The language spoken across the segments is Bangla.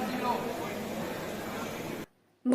Thank you.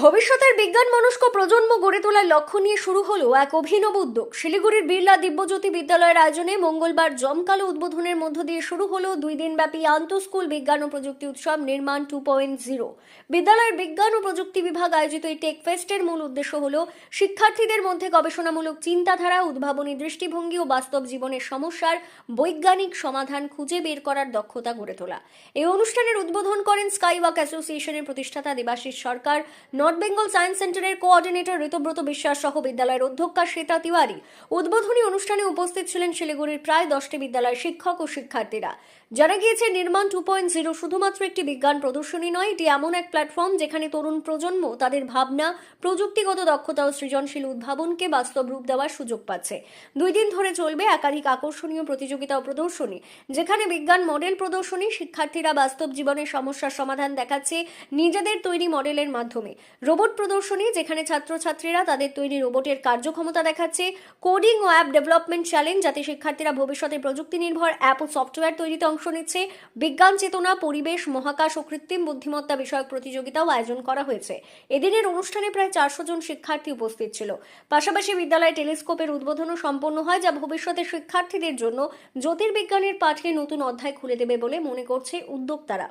ভবিষ্যতের বিজ্ঞান মনস্ক প্রজন্ম গড়ে তোলার লক্ষ্য নিয়ে শুরু হলো এক অভিনব উদ্যোগ। শিলিগুড়ির বিড়লা দিব্যজ্যোতি বিদ্যালয়ের আয়োজনে মঙ্গলবার জমকালো উদ্বোধনের মধ্য দিয়ে শুরু হলো দুই দিনব্যাপী আন্তঃস্কুল বিজ্ঞান ও প্রযুক্তি উৎসব নির্মাণ টু পয়েন্ট জিরো। বিদ্যালয়ের বিজ্ঞান ও প্রযুক্তি বিভাগ আয়োজিত এই টেক ফেস্টের মূল উদ্দেশ্য হল শিক্ষার্থীদের মধ্যে গবেষণামূলক চিন্তাধারা, উদ্ভাবনী দৃষ্টিভঙ্গি ও বাস্তব জীবনের সমস্যার বৈজ্ঞানিক সমাধান খুঁজে বের করার দক্ষতা গড়ে তোলা। এই অনুষ্ঠানের উদ্বোধন করেন স্কাইওয়াক অ্যাসোসিয়েশনের প্রতিষ্ঠাতা দেবাশিস সরকার। নর্থ বেঙ্গল সায়েন্স সেন্টারের কোঅর্ডিনেটর ঋতব্রত বিশ্বাস সহ বিদ্যালয়ের অধ্যক্ষা শ্বেতা তিওয়ারি উদ্বোধনী অনুষ্ঠানে উপস্থিত ছিলেন শিলিগুড়ির প্রায় দশটি বিদ্যালয়ের শিক্ষক ও শিক্ষার্থীরা। জানা গিয়েছে, নির্মাণ টু পয়েন্ট জিরো শুধুমাত্র একটি বিজ্ঞান প্রদর্শনী নয়, এটি এমন এক প্ল্যাটফর্ম যেখানে তরুণ প্রজন্ম তাদের ভাবনা, প্রযুক্তিগত দক্ষতা ও সৃজনশীল উদ্ভাবনকে বাস্তব রূপ দেওয়ার সুযোগ পাচ্ছে। দুই দিন ধরে চলবে একাধিক আকর্ষণীয় প্রতিযোগিতা ও প্রদর্শনী, যেখানে বিজ্ঞান মডেল প্রদর্শনী, শিক্ষার্থীরা বাস্তব জীবনের সমস্যার সমাধান দেখাচ্ছে নিজেদের তৈরি মডেলের মাধ্যমে। রোবট প্রদর্শনী, যেখানে ছাত্রছাত্রীরা তাদের তৈরি রোবটের কার্যক্ষমতা দেখাচ্ছে, কোডিং ও অ্যাপ ডেভেলপমেন্ট চ্যালেঞ্জ যাতে শিক্ষার্থীরা ভবিষ্যতে প্রযুক্তি নির্ভর অ্যাপ ও সফটওয়্যার তৈরিতে অংশ নিচ্ছে, বিজ্ঞান চেতনা, পরিবেশ, মহাকাশ ও কৃত্রিম বুদ্ধিমত্তা বিষয়ক প্রতিযোগিতাও আয়োজন করা হয়েছে। এদিনের অনুষ্ঠানে প্রায় চারশো জন শিক্ষার্থী উপস্থিত ছিল। পাশাপাশি বিদ্যালয়ে টেলিস্কোপের উদ্বোধনও সম্পন্ন হয়, যা ভবিষ্যতে শিক্ষার্থীদের জন্য জ্যোতির্বিজ্ঞানের পাঠে নতুন অধ্যায় খুলে দেবে বলে মনে করছে উদ্যোক্তারা।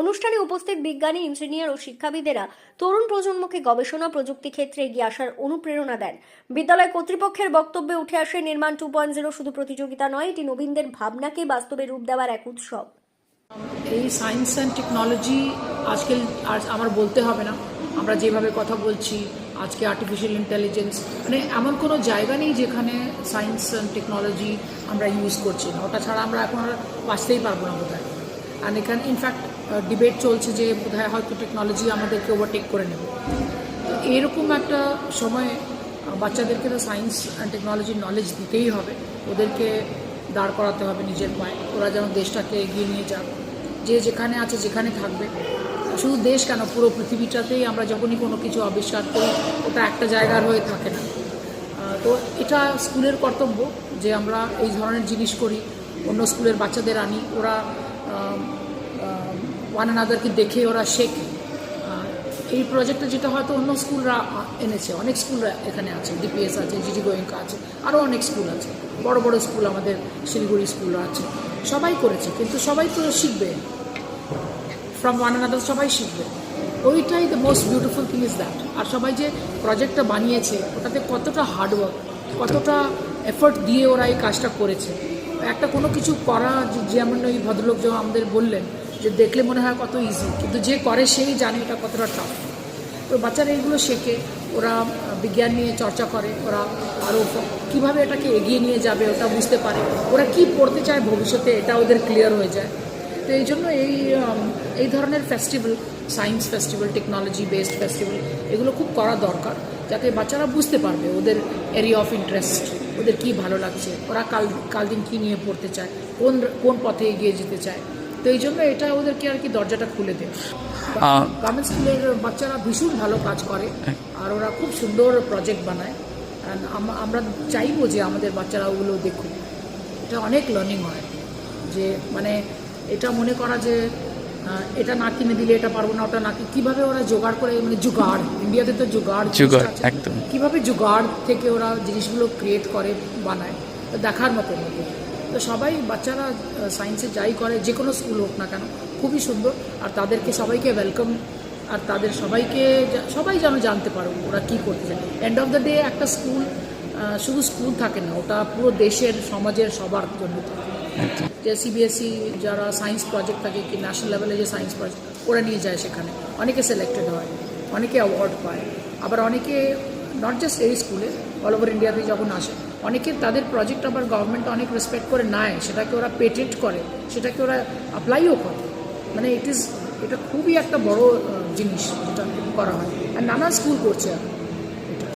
অনুষ্ঠানে উপস্থিত বিজ্ঞানী, ইঞ্জিনিয়ার ও শিক্ষাবিদেরা তরুণ প্রজন্মকে গবেষণা প্রযুক্তি ক্ষেত্রে এগিয়ে আসার অনুপ্রেরণা দেন। বিদ্যালয় কর্তৃপক্ষের বক্তব্যে উঠে আসে নির্মাণ টু পয়েন্ট জিরো শুধু প্রতিযোগিতা নয়, এটি নবীনদের ভাবনাকে বাস্তবে রূপ দেওয়ার এক উৎসব। এই সায়েন্স অ্যান্ড টেকনোলজি আজকাল আর আমার বলতে হবে না। আমরা যেভাবে কথা বলছি, আজকে আর্টিফিশিয়াল ইন্টেলিজেন্স মানে এমন কোনো জায়গা নেই যেখানে সায়েন্স অ্যান্ড টেকনোলজি আমরা ইউজ করছি না। ওটা ছাড়া আমরা এখন আর বাঁচতেই পারব না বোধহয়। আর এখানে ইনফ্যাক্ট ডিবেট চলছে যে বোধহয় হয়তো টেকনোলজি আমাদেরকে ওভারটেক করে নেবে। তো এরকম একটা সময়ে বাচ্চাদেরকে তো সায়েন্স অ্যান্ড টেকনোলজির নলেজ দিতেই হবে। ওদেরকে দাঁড় করাতে হবে নিজের পায়ে। ওরা যেন দেশটাকে এগিয়ে নিয়ে যাক। যে যেখানে আছে যেখানে থাকবে। শুধু দেশ কেন, পুরো পৃথিবীটাতেই আমরা যখনই কোনো কিছু আবিষ্কার করি, ওটা একটা জায়গার হয়ে থাকে না। তো এটা স্কুলের কর্তব্য যে আমরা এই ধরনের জিনিস করি। অন্য স্কুলের বাচ্চাদের আনি। ওরা ওয়ান আনাদারকে দেখে ওরা শেখে। এই প্রজেক্টটা যেটা হয়তো অন্য স্কুলরা এনেছে, অনেক স্কুলরা এখানে আছে ডিপিএস আছে জিজি গোয়েঙ্কা আছে আরও অনেক স্কুল আছে। বড় বড় স্কুল আমাদের শিলিগুড়ি স্কুল আছে। সবাই করেছে, কিন্তু সবাই তো শিখবে। ফ্রম ওয়ান আনাদার সবাই শিখবে। ওইটাই the most beautiful thing is that আর সবাই যে প্রজেক্টটা বানিয়েছে, ওটাতে কতটা হার্ডওয়ার্ক কতটা এফোর্ট দিয়ে ওরা এই কাজটা করেছে। একটা কোনো কিছু করা যেমন ওই ভদ্রলোক যেমন আমাদের বললেন, যে দেখলে মনে হয় কত ইজি কিন্তু যে করে সেই জানে এটা কতটা টাফ তো বাচ্চারা এইগুলো শেখে, ওরা বিজ্ঞান নিয়ে চর্চা করে, ওরা আরও কীভাবে এটাকে এগিয়ে নিয়ে যাবে ওটা বুঝতে পারে। ওরা কি পড়তে চায় ভবিষ্যতে এটা ওদের ক্লিয়ার হয়ে যায়। তো এই জন্য এই এই ধরনের festival science festival technology based festival এগুলো খুব করা দরকার, যাতে বাচ্চারা বুঝতে পারবে ওদের এরিয়া অফ ইন্টারেস্ট ওদের কি ভালো লাগছে? ওরা কাল কাল দিন কী নিয়ে পড়তে চায়? কোন কোন পথে এগিয়ে যেতে চায়? তো এই জন্য এটা ওদেরকে আর কি দরজাটা খুলে দেয়। গভর্নমেন্ট স্কুলের বাচ্চারা ভীষণ ভালো কাজ করে আর ওরা খুব সুন্দর প্রজেক্ট বানায়। আমরা চাইব যে আমাদের বাচ্চারা ওগুলো দেখুক। এটা অনেক লার্নিং হয়। যে মানে এটা মনে করা যে এটা না কিনে দিলে এটা পারব না ওটা না কীভাবে ওরা জোগাড় করে মানে জুগাড় ইন্ডিয়াতে তো জুগাড় জুগাড়, একদম। কীভাবে জুগাড় থেকে ওরা জিনিসগুলো ক্রিয়েট করে বানায় তো দেখার মতো মতো তো সবাই বাচ্চারা সায়েন্সে যাই করে যে কোনো স্কুল হোক না কেন খুবই সুন্দর আর তাদেরকে সবাইকে ওয়েলকাম আর তাদের সবাইকে সবাই যেন জানতে পারো ওরা কী করতে চায় এন্ড অফ দ্য ডে একটা স্কুল শুধু স্কুল থাকে না ওটা পুরো দেশের সমাজের সবার জন্য থাকে। যে সিবিএসসি E যারা সায়েন্স প্রজেক্ট থাকে কি ন্যাশনাল লেভেলে যে সায়েন্স প্রজেক্ট ওরা নিয়ে যায় সেখানে। অনেকে সিলেক্টেড হয়, অনেকে অ্যাওয়ার্ড পায়। আবার অনেকে নট জাস্ট এই স্কুলে অল ওভার ইন্ডিয়াতে যখন আসে, অনেকে তাদের প্রজেক্ট আবার গভর্নমেন্ট অনেক রেসপেক্ট করে নেয়, সেটাকে ওরা পেটেন্ট করে, সেটাকে ওরা অ্যাপ্লাইও করে। মানে ইট ইজ এটা খুবই একটা বড় জিনিস যেটা করা হয়। আর নানা স্কুল করছে। এখন